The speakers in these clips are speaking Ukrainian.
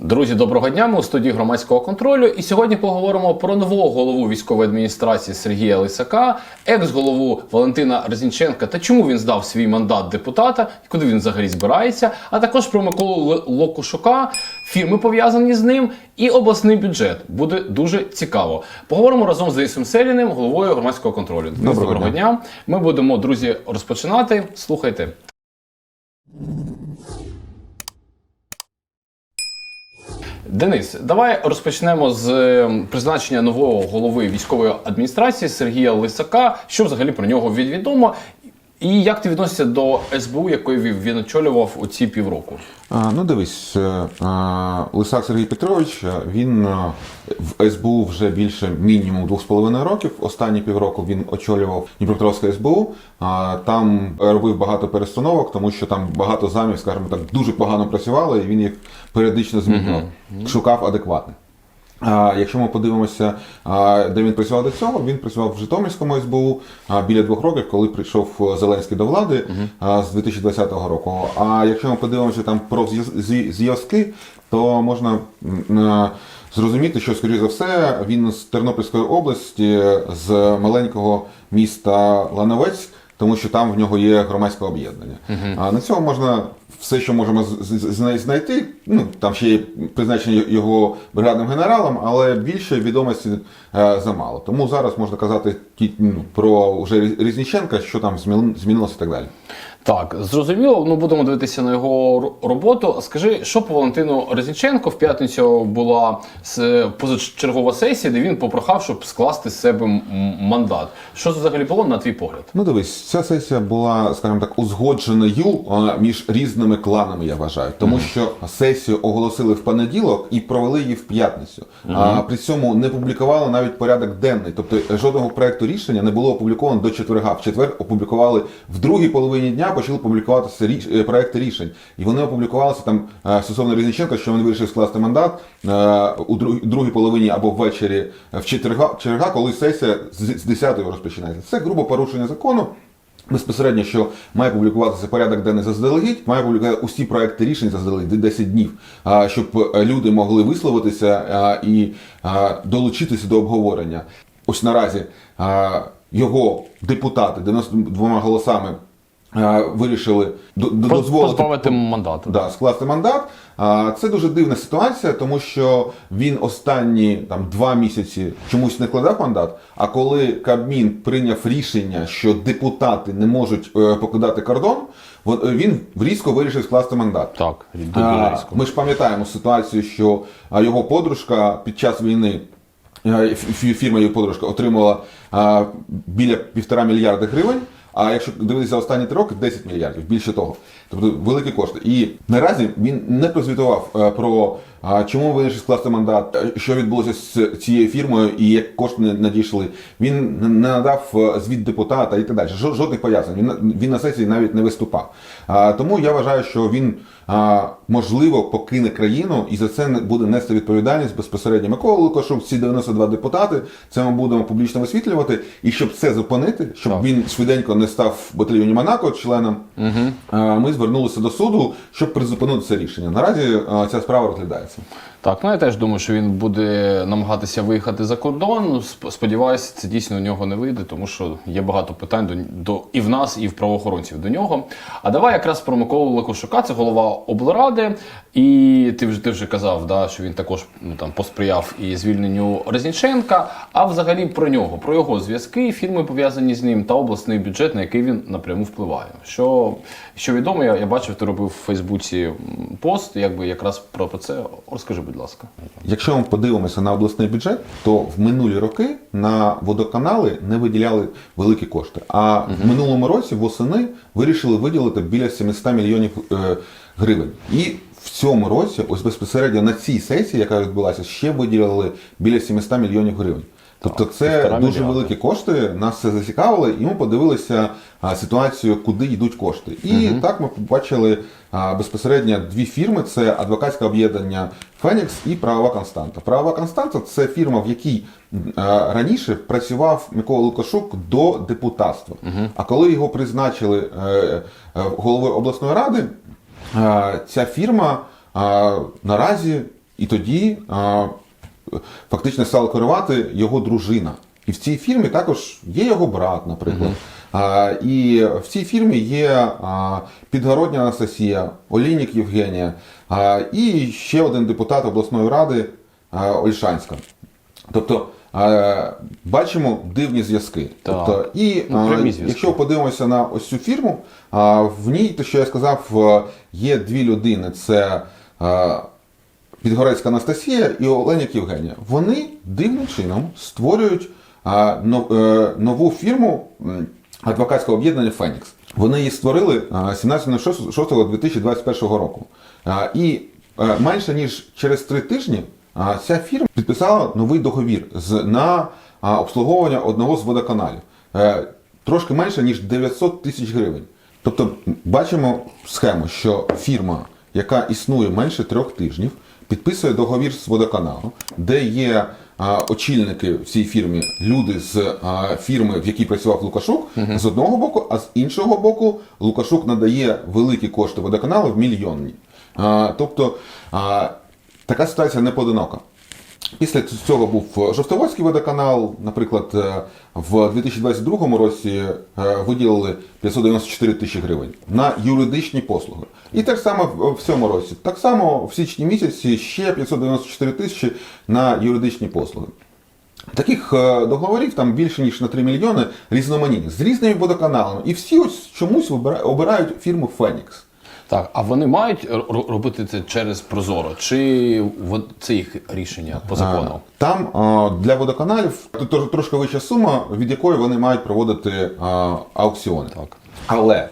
Друзі, доброго дня. Ми у студії громадського контролю. І сьогодні поговоримо про нового голову військової адміністрації Сергія Лисака, екс-голову Валентина Резінченка та чому він здав свій мандат депутата і куди він взагалі збирається. А також про Миколу Локушука, фірми пов'язані з ним і обласний бюджет. Буде дуже цікаво. Поговоримо разом з Денисом Селіним, головою громадського контролю. Доброго доброго дня. Ми будемо, друзі, розпочинати. Слухайте. Денис, давай розпочнемо з е, призначення нового голови військової адміністрації Сергія Лисака. Що взагалі про нього від- відомо? І як ти відносишся до СБУ, якої він- очолював у ці півроку? А, Ну, дивись, е, а, Лисак Сергій Петрович, е, він е, в СБУ вже більше мінімум двох з половиною років. Останні півроку він очолював Дніпропетровське СБУ. а, Там робив багато перестановок, тому що там багато замів, скажімо так, дуже погано працювали, і він їх періодично змінював, шукав адекватних. Якщо ми подивимося, де він працював до цього, він працював в Житомирському СБУ біля двох років, коли прийшов е, Зеленський до влади а, з 2020 року. А якщо ми подивимося там про зв'яз- зв'язки, то можна зрозуміти, що, скоріш за все, він з Тернопільської області, з маленького міста Лановець, тому що там в нього є громадське об'єднання. А на цьому можна все, що можемо знайти. Ну там ще є призначення його бригадним генералом, але більше відомості е, замало. Тому зараз можна казати ті- ну, про вже Різніченка, що там змін- змінилося і так далі. Так, зрозуміло. Ну будемо дивитися на його роботу. Скажи, що по Валентину Резніченко в п'ятницю була позачергова сесія, де він попрохав, щоб скласти з себе мандат. Що це взагалі було на твій погляд? Ну дивись, ця сесія була, скажімо так, узгодженою між різними кланами, я вважаю, тому що сесію оголосили в понеділок і провели її в п'ятницю. А при цьому не публікували навіть порядок денний. Тобто жодного проекту рішення не було опубліковано до четверга. В четвер опублікували в другій половині дня, почали публікуватися ріш- е, проекти рішень. І вони опублікувалися там е, стосовно Різниченка, що він вирішив скласти мандат е, у друг- другій половині або ввечері в четверга, коли сесія з з 10 розпочинається. Це грубо порушення закону. Безпосередньо, що має публікуватися порядок денний заздалегідь, має публікувати усі проекти рішень заздалегідь 10 днів, щоб люди могли висловитися і долучитися до обговорення. Ось наразі його депутати 92 голосами вирішили до- до- дозволити Позбавити мандату. да, скласти мандат. Це дуже дивна ситуація, тому що він останні там два місяці чомусь не кладав мандат. А коли Кабмін прийняв рішення, що депутати не можуть е, покидати кордон, е, він різко вирішив скласти мандат. Так, дуже різко. Ми ж пам'ятаємо ситуацію, що його подружка під час війни. е, Фірма її подружка отримала біля півтора мільярда гривень. А якщо дивитися останні три роки, 10 мільярдів, більше того. Тобто великі кошти. І наразі він не прозвітував е, про чому вирішив скласти мандат, е, що відбулося з цією фірмою і як кошти не надійшли. Він не надав е, звіт депутата і так далі. Жодних пояснень. Він, на- він на сесії навіть не виступав. Тому я вважаю, що він можливо покине країну і за це буде нести відповідальність безпосередньо Микола Лукашук, ці 92 депутати. Це ми будемо публічно висвітлювати. І щоб це зупинити, щоб Так. він швиденько не став в батальйоні Монако членом, угу. ми звернулися до суду, щоб призупинити це рішення. Наразі ця справа розглядається. Так, ну я теж думаю, що він буде намагатися виїхати за кордон. Сподіваюся, це дійсно у нього не вийде, тому що є багато питань до, до і в нас, і в правоохоронців до нього. А давай якраз про Миколу Лакушука, це голова облради. І ти вже ти вже казав, да, що він також ну, там посприяв і звільненню Резніченка. А взагалі про нього, про його зв'язки, фірми пов'язані з ним та обласний бюджет, на який він напряму впливає. Що, що відомо, я, я бачив, ти робив в Фейсбуці пост, якби якраз про це. Розкажи, будь ласка. Якщо ми подивимося на обласний бюджет, то в минулі роки на водоканали не виділяли великі кошти. А в минулому році восени вирішили виділити біля 700 мільйонів е, гривень. І в цьому році, ось безпосередньо на цій сесії, яка відбулася, ще виділили біля 700 мільйонів гривень. Тобто це дуже мільярда. великі кошти, нас це зацікавило, і ми подивилися а, ситуацію, куди йдуть кошти. І так ми побачили а, безпосередньо дві фірми: це адвокатське об'єднання Фенікс і Правова Константа. Правова Константа це фірма, в якій а, раніше працював Микола Лукашук до депутатства. А коли його призначили е, е, головою обласної ради, ця фірма а, наразі І тоді фактично стала керувати його дружина. І в цій фірмі також є його брат, наприклад. А, і в цій фірмі є а, Підгородня Анастасія, Олійник Євгенія а, і ще один депутат обласної ради а, Ольшанська. Тобто е, бачимо дивні зв'язки. Тобто, і Ну, зв'язки. якщо подивимося на ось цю фірму, а, в ній, те, що я сказав, е, є дві людини: це е, Підгорецька Анастасія і Оленяк Євгенія. Вони дивним чином створюють е, нову фірму адвокатського об'єднання Фенікс. Вони її створили а, 17.06.2021 року. І е, менше ніж через три тижні ця фірма підписала новий договір на обслуговування одного з водоканалів. Е, Трошки менше ніж 900 тисяч гривень. Тобто бачимо схему, що фірма, яка існує менше трьох тижнів, підписує договір з водоканалом, де є а, очільники в цій фірмі, люди з а, фірми, в якій працював Лукашук, з одного боку, а з іншого боку, Лукашук надає великі кошти водоканалу в мільйонні. А, тобто а, така ситуація не поодинока. Після цього був Жовтоводський водоканал, наприклад, е, в 2022 році е, виділили 594 тисячі гривень на юридичні послуги. І те ж саме в цьому році. Так само в січні місяці ще 594 тисячі на юридичні послуги. Таких е, договорів там більше ніж на 3 мільйони різноманітних з різними водоканалами. І всі ось чомусь обирають фірму Фенікс. Так, а вони мають робити це через Прозоро, чи це їх рішення по закону? Там для водоканалів трошки вища сума, від якої вони мають проводити аукціони. Так. Але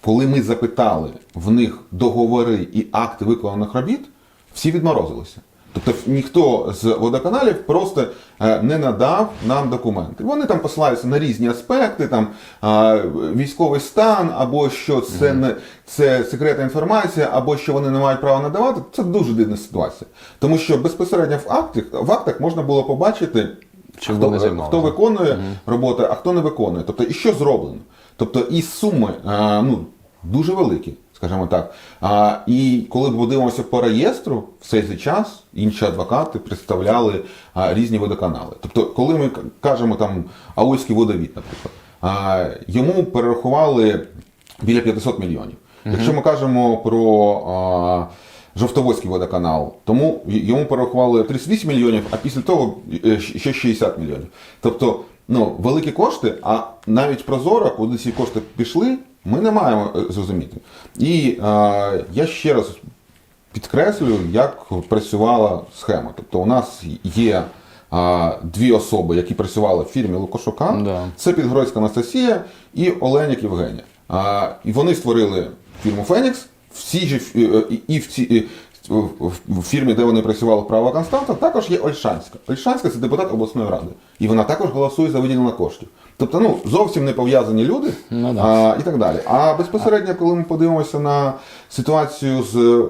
коли ми запитали в них договори і акти виконаних робіт, всі відморозилися. Тобто ніхто з водоканалів просто е, не надав нам документи. Вони там посилаються на різні аспекти, там військовий стан, або що це не це секретна інформація, або що вони не мають права надавати. Це дуже дивна ситуація. Тому що безпосередньо в актах, в актах можна було побачити, Чим хто, вони хто виконує роботи, а хто не виконує. Тобто, і що зроблено. Тобто, і суми ну, дуже великі, скажімо так. А, і коли ми подивимося по реєстру, в цей же час інші адвокати представляли а, різні водоканали. Тобто, коли ми кажемо там Аульський водовід, наприклад, а, йому перерахували біля 500 мільйонів. Якщо ми кажемо про а, Жовтоводський водоканал, тому йому порахували 38 мільйонів, а після того е, ще 60 мільйонів. Тобто, ну, великі кошти, а навіть прозоро, куди ці кошти пішли, ми не маємо е, зрозуміти. І е, я ще раз підкреслюю, як працювала схема. Тобто, у нас є а, дві особи, які працювали в фірмі Лукашука. Да. Це Підгородська Анастасія і Оленяк Євгенія. А, і вони створили фірму Фенікс. Всі ж е, і, і в ці. і в- фірмі, де вони працювали права Константа, також є Ольшанська. Ольшанська це депутат обласної ради. І вона також голосує за виділення коштів. Тобто, ну, зовсім не пов'язані люди Ну да. а, і так далі. А безпосередньо, коли ми подивимося на ситуацію з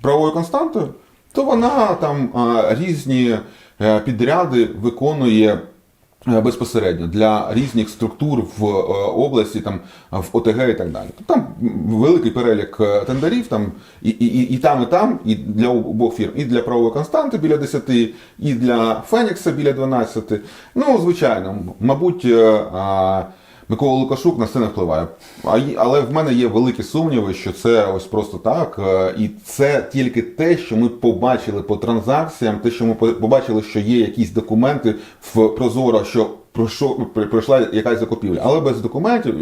правовою константою, то вона там різні е, підряди виконує безпосередньо для різних структур в е, області, там в ОТГ і так далі. Там великий перелік е, тендерів, там і, і, і там, і там, і для обох фірм, і для правової константи біля 10, і для Фенікса біля 12. Ну, звичайно, мабуть. Микола Лукашук на це не впливає. Але в мене є великі сумніви, що це ось просто так. е, І це тільки те, що ми побачили по транзакціям, те, що ми побачили, що є якісь документи в Прозоро, що пройшла якась закупівля, але без документів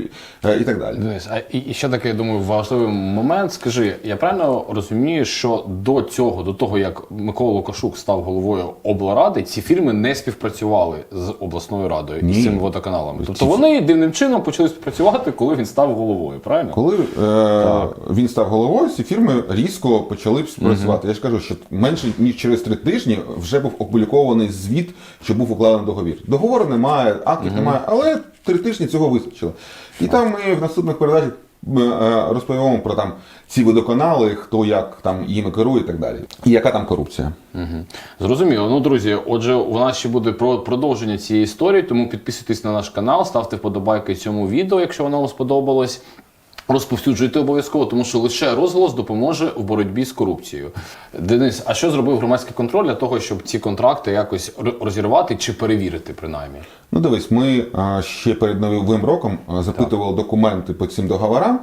е, і так далі. Денис, а і, і ще такий, думаю, важливий момент. Скажи, я правильно розумію, що до цього, до того як Микола Лукашук став головою облради, ці фірми не співпрацювали з обласною радою і Ні. з цими водоканалами. Тобто вони дивним чином почали співпрацювати, коли він став головою, правильно? Коли е, він став головою, ці фірми різко почали співпрацювати. Я ж кажу, що менше ніж через три тижні вже був опублікований звіт, що був укладений договір. Договору немає, актів немає, але три тижні цього вистачило. І там ми в наступних передачах е, розповімо про там ці водоканали, хто як там їми керує і так далі. І яка там корупція. Угу. Зрозуміло. Ну, друзі, отже, у нас ще буде про продовження цієї історії, тому підписуйтесь на наш канал, ставте вподобайки цьому відео, якщо воно вам сподобалось. Розповсюджуйте обов'язково, тому що лише розголос допоможе в боротьбі з корупцією. Денис, а що зробив громадський контроль для того, щоб ці контракти якось розірвати чи перевірити, принаймні? Ну, дивись, ми ще перед новим роком запитували запитували документи по цим договорам,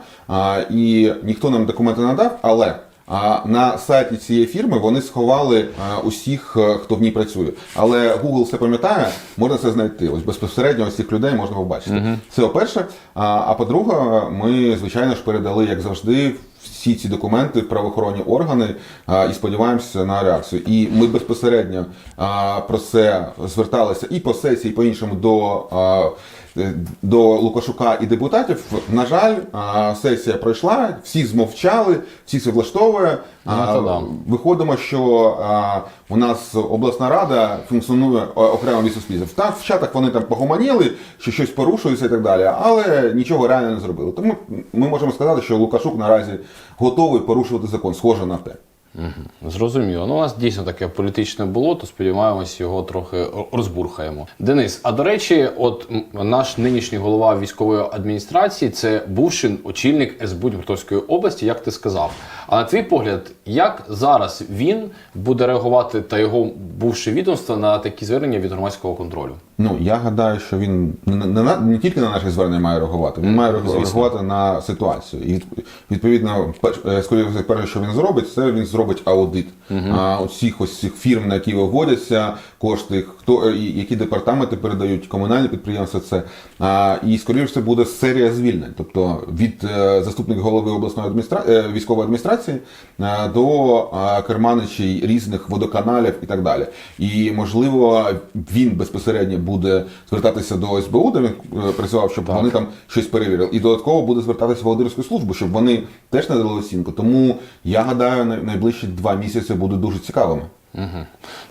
і ніхто нам документи не надав, але. А на сайті цієї фірми вони сховали а, усіх, е, хто в ній працює. Але Google все пам'ятає, можна це знайти. Ось безпосередньо ось цих людей можна побачити. Це по-перше. А, а по-друге, ми, звичайно ж, передали, як завжди, всі ці документи в правоохоронні органи а, і сподіваємося на реакцію. І ми безпосередньо а, про це зверталися і по сесії, і по іншому до. Е, До Лукашука і депутатів, на жаль, сесія пройшла, всі змовчали, всі це влаштовує. Ну. Виходимо, що у нас обласна рада функціонує окремо від суспільства. Так, в чатах вони там погомоніли, що щось порушується і так далі, але нічого реально не зробили. Тому ми можемо сказати, що Лукашук наразі готовий порушувати закон, схоже на те. Зрозуміло. Ну, у нас дійсно таке політичне було, то сподіваємось, його трохи розбурхаємо. Денис, а до речі, от наш нинішній голова військової адміністрації це бувший очільник СБУ Дніпропетровської області, як ти сказав. А на твій погляд, як зараз він буде реагувати та його бувше відомство на такі звернення від громадського контролю? Ну я гадаю, що він не, не, на- не тільки на наші звернення має реагувати, він має реагувати звісно. на ситуацію. І відповідно, перш- е, скоріше перше, що він зробить, це він зробить аудит а, усіх ось цих фірм, на які виводяться кошти, хто е, і які департаменти передають комунальні підприємства. Це а, і скоріше це буде серія звільнень, тобто від е, заступника голови обласної адміністра... е, військової адміністрації до керманичей різних водоканалів і так далі. І можливо він безпосередньо буде звертатися до СБУ, де він працював, щоб вони там щось перевірили. І додатково буде звертатися в Володимирську службу, щоб вони теж надали оцінку. Тому я гадаю, най- найближчі два місяці будуть дуже цікавими. Угу.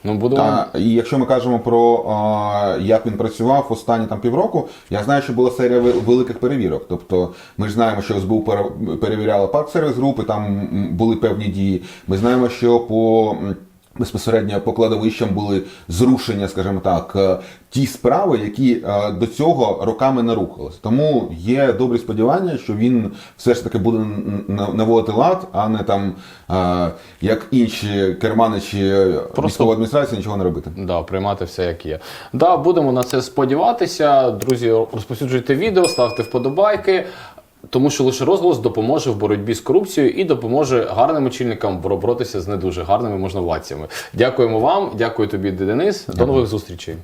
Ну, будемо. Та, і якщо ми кажемо про а, як він працював останні там півроку, я знаю, що була серія великих перевірок. Тобто ми ж знаємо, що СБУ пере- перевіряла парк сервіс групи, там були певні дії. Ми знаємо, що по безпосередньо по кладовищам були зрушення, скажімо так, е, ті справи, які е, до цього роками не рухалися. Тому є добрі сподівання, що він все ж таки буде наводити лад, а не там е, як інші керманичі військової адміністрації нічого не робити. Да, приймати все як є. Да, будемо на це сподіватися. Друзі, розповсюджуйте відео, ставте вподобайки. Тому що лише розголос допоможе в боротьбі з корупцією і допоможе гарним очільникам боротися з не дуже гарними можновладцями. Дякуємо вам, дякую тобі, Денис. До нових зустрічей.